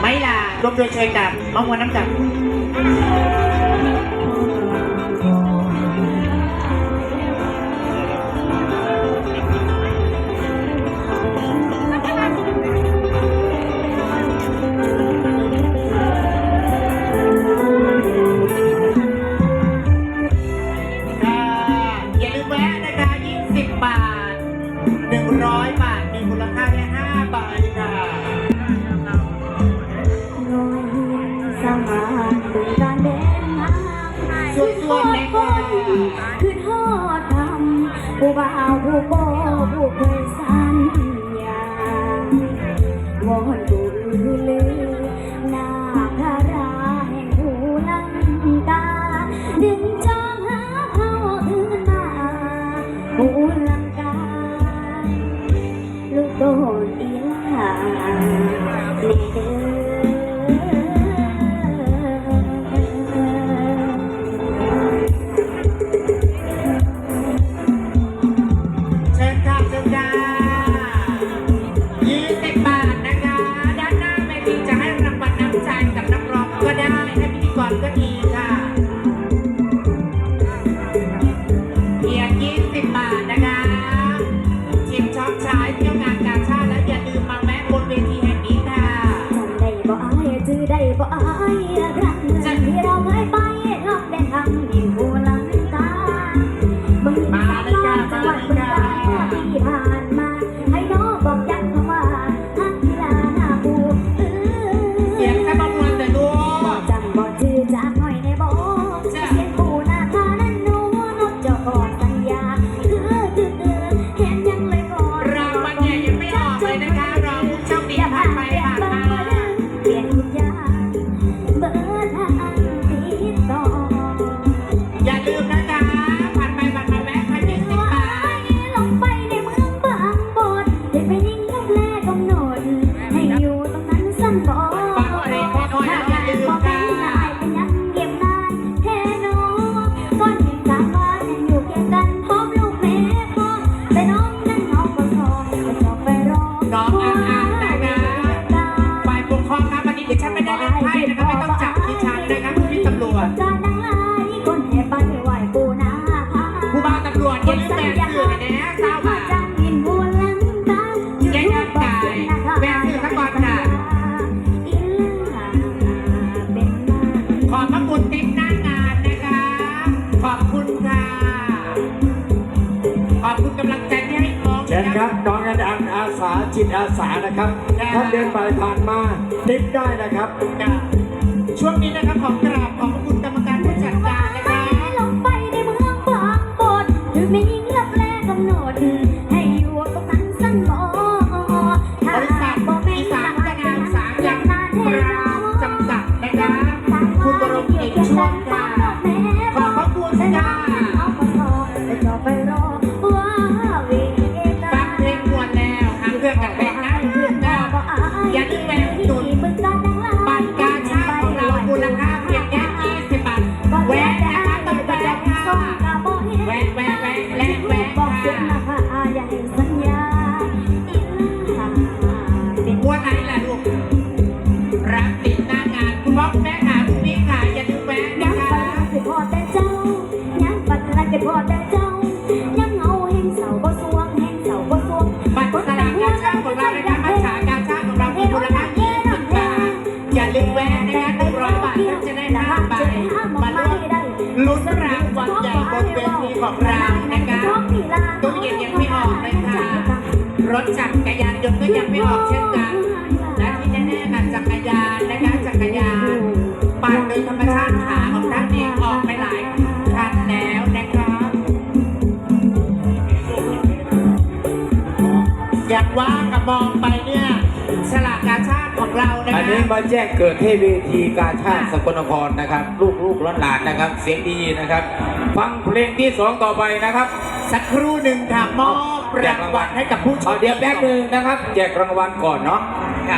ไม่ล่ะรวมโดยเชยกับมะม่วงน้ำจับ ค่ะอย่าลืมแวะนะคะ20บาท100บาท มีมูลค่าแค่5ใบค่ะรอยยิ้มสมานด้วยการเดินทางส่วนส่วนในคคือทอดทำผู้บ่าวผู้โบ บ่อายรักเงินที่เราเคยไปทอกแดนทำที่หัวลัง กำหนดให้อยู่ตรงนั้นสั้นบ่ถ้าอยากบอกเป็นนายเป็นยังเก็บนานแค่น้องก้อนห็นกลางบ้านยังอยู่เคียงกันพร้อมลูกแม่พ่อแต่น้องนั้นน้องก็ทองก็ชอบไปรอน้องอ่างๆนะคะฝ่ายปกครองครับวันนี้ดิฉันไม่ได้เล่นไพ่นะคะไม่ต้องจับดิฉันนะคะคุณพี่ตำรวจการดังไล่คนแห่ไปไหวปูนาคาผู้บ่าตำรวจอย่าลืมแบ่งสื่อให้แน่เศร้า คุณติ๊กหน้างานนะคะ ขอบคุณค่ะ ขอบคุณกำลังใจที่ให้น้องเชิญครับน้องอดังอาสาจิตอาสานะครับครับท่านเดินไปผ่านมาติดได้นะครับค่ะช่วงนี้นะคะขอกราบขอบพระคุณกรรมการผู้จัดการนะคะลงไปในเมืองบางบดหรือไม่ยิงลับแลกำหนด ให้อยู่ตรงนั้นสั้นบ่บริษัทอีสานพัฒนาอุตสาหกรรมปรามจำ ตู้เย็นยังไม่ออกเลยค่ะ รถจักรยานยนต์ก็ยังไม่ออกเช่นกัน และที่แน่ๆนะจักรยานนะคะจักรยานปั่นโดยธรรมชาติขาของท่านเองออกไปหลายคันแล้วนะคะอยากว่ากับมองไปเนี่ยฉลากกาชาติของเรานะอันคะ นี้มาแจ้งเกิดที่เวทีกาชาติสกลนครนะครับ ลูกลูกหลานหลานๆนะครับ เสียงดีนะครับ ฟังเพลงที่สองต่อไปนะครับ สักครู่หนึ่งค่ะมอบรางวัลให้กับผู้โชเอาคเดี๋ยวแป๊บหนึงนะครับ แจกรางวัลก่อนเนาะค่ะ